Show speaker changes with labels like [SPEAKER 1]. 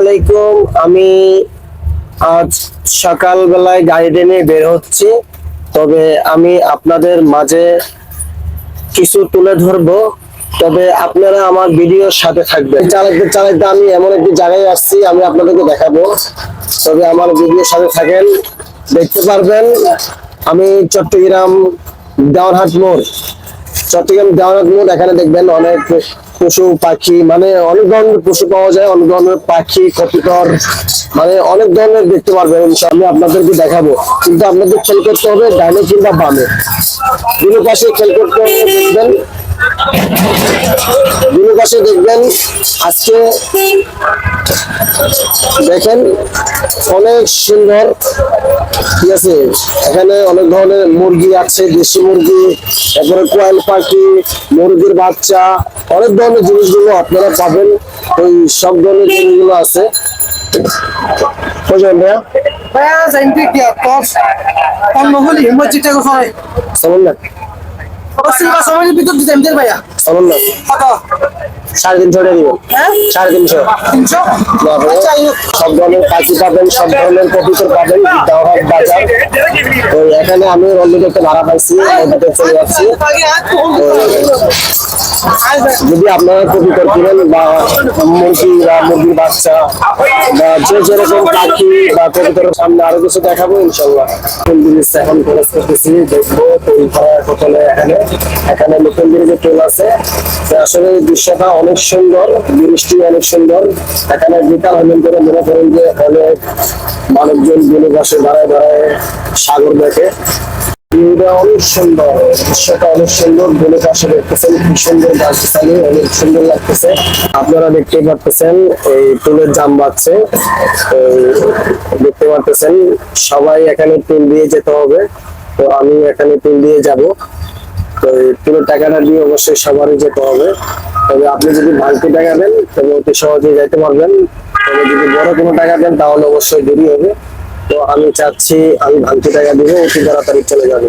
[SPEAKER 1] আলাইকুম, আমি আজ সকালবেলায় গাড়ি নিয়ে বের হচ্ছি, তবে আমি আপনাদের মাঝে কিছু তুলে ধরবো। তবে আপনারা আমার ভিডিওর সাথে থাকবেন। চালাইতে চালাইতে আমি এমন একটি জায়গায় আসছি, আমি আপনাদেরকে দেখাবো। তবে আমার ভিডিওর সাথে থাকেন, দেখতে পারবেন, আমি চট্টগ্রাম দেওয়ানহাট মোড়। চট্টগ্রাম দেওয়ানহাট মোড়, এখানে দেখবেন অনেক পশু, পাখি মানে অনেক ধরনের পশু পাওয়া যায়, অনেক ধরনের পাখি কপিতর মানে অনেক ধরনের দেখতে পারবেন আমি আপনাদেরকে দেখাবো। কিন্তু আপনাদের খেল করতে হবে ডাইনে কিংবা বামে। দুটো পাশে খেল করতে হবে, দেখবেন। দুটো পাশে দেখবেন, আজকে দেখেন, অনেক সুন্দর ঠিক আছে? এখানে অনেক ধরনের মুরগি আছে, দেশি মুরগি তারপরে কোয়েল পাখি, মুরগির বাচ্চা অনেক ধরনের জিনিসগুলো আপনারা পাবেন ওই সব ধরনের জিনিসগুলো আছে
[SPEAKER 2] হয়
[SPEAKER 1] সাড়ে তিনশো টাকা দিবেন
[SPEAKER 2] হ্যাঁ
[SPEAKER 1] সাড়ে তিনশো
[SPEAKER 2] আচ্ছা
[SPEAKER 1] সব ধরনের পাখি পাবেন সব ধরনের কবিতর পাবেন বাজার তো এখানে আমি অলরেডি একটা ভাড়া পাইছি চলে যাচ্ছি যদি আপনারা কবিতর কিনেন বা মুরগি বা মুরগির বাচ্চা বা যে যেরকম পাখি বা কবিতরের সামনে আরও কিছু দেখাবো ইনশাল্লাহ নতুন জিনিস এখন খরচ করতেছি, দেখব, তৈরি করা কতলে এখানে। এখানে নতুন ব্রিজের টোল আছে আসলে দৃশ্যটা অনেক সুন্দর বৃষ্টি অনেক সুন্দর। এখানে বিকাল হলেন করে মনে করেন যে অনেক মানুষজন দিনে বসে দাঁড়ায় দাঁড়ায় সাগর দেখে। অনেক সুন্দর। দৃশ্যটা অনেক সুন্দর। বলে পাশে দেখতেছেন কি সুন্দর অনেক সুন্দর লাগতেছে। আপনারা দেখতে পারতেছেন, এই টুলের জাম এই দেখতে পারতেছেন, সবাই এখানে টুল দিয়ে যেতে হবে। তো আমি এখানে টুল দিয়ে যাব। তো টুলের টাকাটা দিয়ে অবশ্যই সবারই যেতে হবে। তবে আপনি যদি ভাঙতি টাকা দেন, তবে অতি সহজে যাইতে পারবেন। তবে যদি বড় কোনো টাকা দেন, তাহলে অবশ্যই দেরি হবে। তো আমি চাচ্ছি আমি ভাঙতি টাকা দিব অতি তাড়াতাড়ি চলে যাবে।